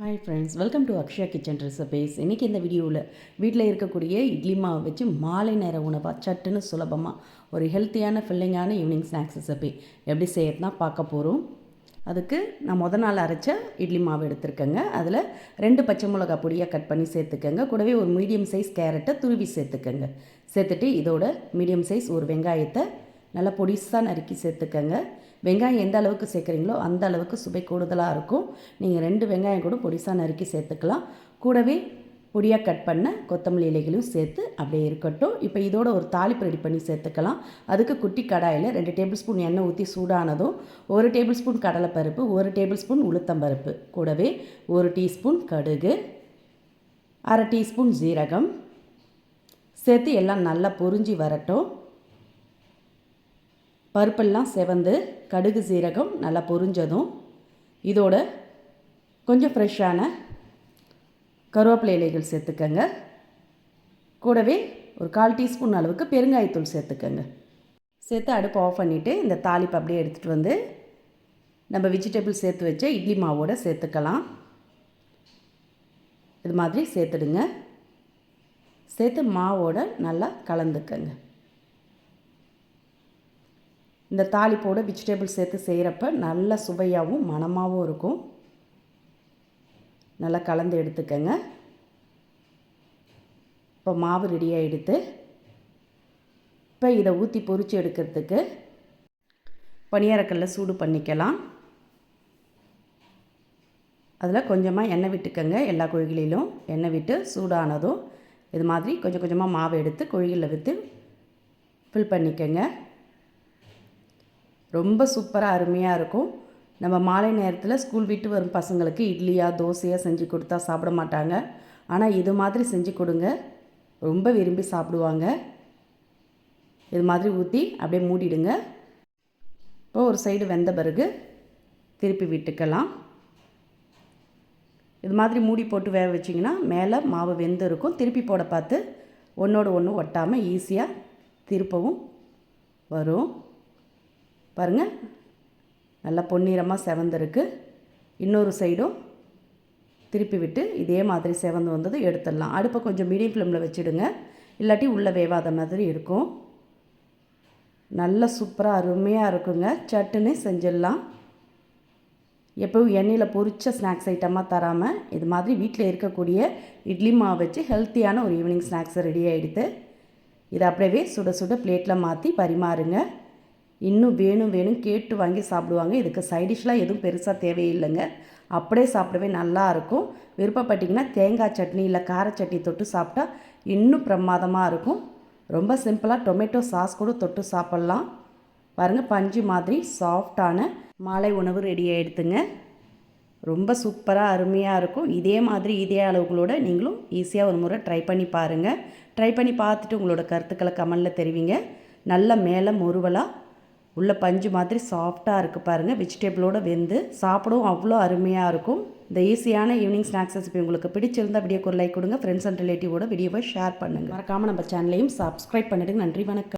Hi friends welcome to Akshaya kitchen recipes இன்றைக்கி இந்த வீடியோவில் வீட்டில் இருக்கக்கூடிய இட்லி மாவு வச்சு மாலை நேர உணவாக சட்டுன்னு சுலபமாக ஒரு ஹெல்த்தியான ஃபில்லிங்கான ஈவினிங் ஸ்நாக்ஸ் ரெசிபி எப்படி செய்யறதுனா பார்க்க போகிறோம் அதுக்கு நான் முத நாள் அரைச்ச இட்லி மாவு எடுத்துருக்கேங்க. அதில் ரெண்டு பச்சை மிளகா பொடியாக கட் பண்ணி சேர்த்துக்கங்க. கூடவே ஒரு மீடியம் சைஸ் கேரட்டை துருவி சேர்த்துக்கங்க. சேர்த்துட்டு இதோட மீடியம் சைஸ் ஒரு வெங்காயத்தை நல்லா பொடிசாக நறுக்கி சேர்த்துக்கங்க. வெங்காயம் எந்த அளவுக்கு சேர்க்குறீங்களோ அந்த அளவுக்கு சுவை கூடுதலாக இருக்கும். நீங்கள் ரெண்டு வெங்காயம் கூட பொடிசாக நறுக்கி சேர்த்துக்கலாம். கூடவே பொடியாக கட் பண்ண கொத்தமல்லி இலைகளையும் சேர்த்து அப்படியே இருக்கட்டும். இப்போ இதோட ஒரு தாளிப்பு ரெடி பண்ணி சேர்த்துக்கலாம். அதுக்கு குட்டி கடாயில் ரெண்டு டேபிள் ஸ்பூன் எண்ணெய் ஊற்றி சூடானதும் ஒரு டேபிள் ஸ்பூன் கடலைப்பருப்பு ஒரு டேபிள் ஸ்பூன் உளுத்தம்பருப்பு கூடவே ஒரு டீஸ்பூன் கடுகு அரை டீஸ்பூன் ஜீரகம் சேர்த்து எல்லாம் நல்லா பொறிஞ்சி வரட்டும். பருப்பெல்லாம் செவந்து கடுகு சீரகம் நல்லா பொரிஞ்சதும் இதோட கொஞ்சம் ஃப்ரெஷ்ஷான கருவேப்பிலை இலைகள் சேர்த்துக்கங்க. கூடவே ஒரு கால் டீஸ்பூன் அளவுக்கு பெருங்காயத்தூள் சேர்த்துக்கங்க. சேர்த்து அடுப்பு ஆஃப் பண்ணிவிட்டு இந்த தாளிப்பு அப்படியே எடுத்துகிட்டு வந்து நம்ம வெஜிடபிள் சேர்த்து வச்ச இட்லி மாவோடு சேர்த்துக்கலாம். இது மாதிரி சேர்த்துடுங்க. சேர்த்து மாவோட நல்லா கலந்துக்கங்க. இந்த தாளிப்போடு வெஜிடபிள் சேர்த்து செய்கிறப்ப நல்ல சுவையாகவும் மணமாகவும் இருக்கும். நல்லா கலந்து எடுத்துக்கங்க. இப்போ மாவு ரெடியாக எடுத்து இப்போ இதை ஊற்றி பொறிச்சு எடுக்கிறதுக்கு பனியாரக்கல்ல சூடு பண்ணிக்கலாம். அதில் கொஞ்சமாக எண்ணெய் விட்டுக்கங்க எல்லா குழிகளிலும். எண்ணெய் விட்டு சூடானதும் இது மாதிரி கொஞ்சம் கொஞ்சமாக மாவு எடுத்து குழிகளில் விற்று ஃபில் பண்ணிக்கோங்க. ரொம்ப சூப்பராக அருமையாக இருக்கும். நம்ம மாலை நேரத்தில் ஸ்கூல் விட்டு வரும் பசங்களுக்கு இட்லியாக தோசையாக செஞ்சு கொடுத்தா சாப்பிட மாட்டாங்க. ஆனால் இது மாதிரி செஞ்சு கொடுங்க. ரொம்ப விரும்பி சாப்பிடுவாங்க. இது மாதிரி ஊற்றி அப்படியே மூடிடுங்க. இப்போ ஒரு சைடு வெந்த பிறகு திருப்பி விட்டுக்கலாம். இது மாதிரி மூடி போட்டு வேக வச்சிங்கன்னா மேலே மாவு வெந்து இருக்கும். திருப்பி போட பார்த்து ஒன்றோடு ஒன்று ஒட்டாமல் ஈஸியாக திருப்பவும் வரும். பாருங்கள் நல்லா பொன்னிறமாக செவந்திருக்கு. இன்னொரு சைடும் திருப்பி விட்டு இதே மாதிரி செவந்து வந்தது எடுத்துடலாம். அடுப்பை கொஞ்சம் மீடியம் ஃப்ளேமில் வச்சுடுங்க. இல்லாட்டி உள்ளே வேவாத மாதிரி இருக்கும். நல்லா சூப்பராக அருமையாக இருக்குங்க. சட்டுன்னு செஞ்சிடலாம். எப்போவும் எண்ணெயில் பொரிச்ச ஸ்நாக்ஸ் ஐட்டமாக தராமல் இது மாதிரி வீட்டில் இருக்கக்கூடிய இட்லி மாவு வச்சு ஹெல்த்தியான ஒரு ஈவினிங் ஸ்நாக்ஸ் ரெடி ஆகிடுது இதை அப்படியே சுட சுட பிளேட்டில் மாற்றி பரிமாறுங்க. இன்னும் வேணும் வேணும் கேட்டு வாங்கி சாப்பிடுவாங்க. இதுக்கு சைடிஷ்லாம் எதுவும் பெருசாக தேவையில்லைங்க. அப்படியே சாப்பிடவே நல்லாயிருக்கும் விருப்பப்பட்டிங்கன்னா தேங்காய் சட்னி இல்லை கார சட்னி தொட்டு சாப்பிட்டா இன்னும் பிரமாதமாக இருக்கும். ரொம்ப சிம்பிளாக டொமேட்டோ சாஸ் கூட தொட்டு சாப்பிட்லாம். பாருங்கள் பஞ்சு மாதிரி சாஃப்டான மாலை உணவு ரெடி ஆகிடுதுங்க ரொம்ப சூப்பராக அருமையாக இருக்கும். இதே மாதிரி இதே அளவுகளோடு நீங்களும் ஈஸியாக ஒரு முறை ட்ரை பண்ணி பாருங்கள் ட்ரை பண்ணி பார்த்துட்டு உங்களோட கருத்துக்களை கமெண்டில் தெரிவிங்க. நல்ல மேலே முருவலாக உள்ள பஞ்சு மாதிரி சாஃப்டாக இருக்குது பாருங்கள் வெஜிடபிளோடு வெந்து சாப்பிடவும் அவ்வளோ அருமையாக இருக்கும். இந்த ஈஸியான ஈவினிங் ஸ்நாக்ஸ் ரெசிபி உங்களுக்கு பிடிச்சிருந்தால் வீடியோக்கு ஒரு லைக் கொடுங்க. ஃப்ரெண்ட்ஸ் அண்ட் ரிலேட்டிவோட வீடியோவை ஷேர் பண்ணுங்கள் மறக்காமல் நம்ம சேனலையும் சப்ஸ்கிரைப் பண்ணிவிடுங்க நன்றி வணக்கம்.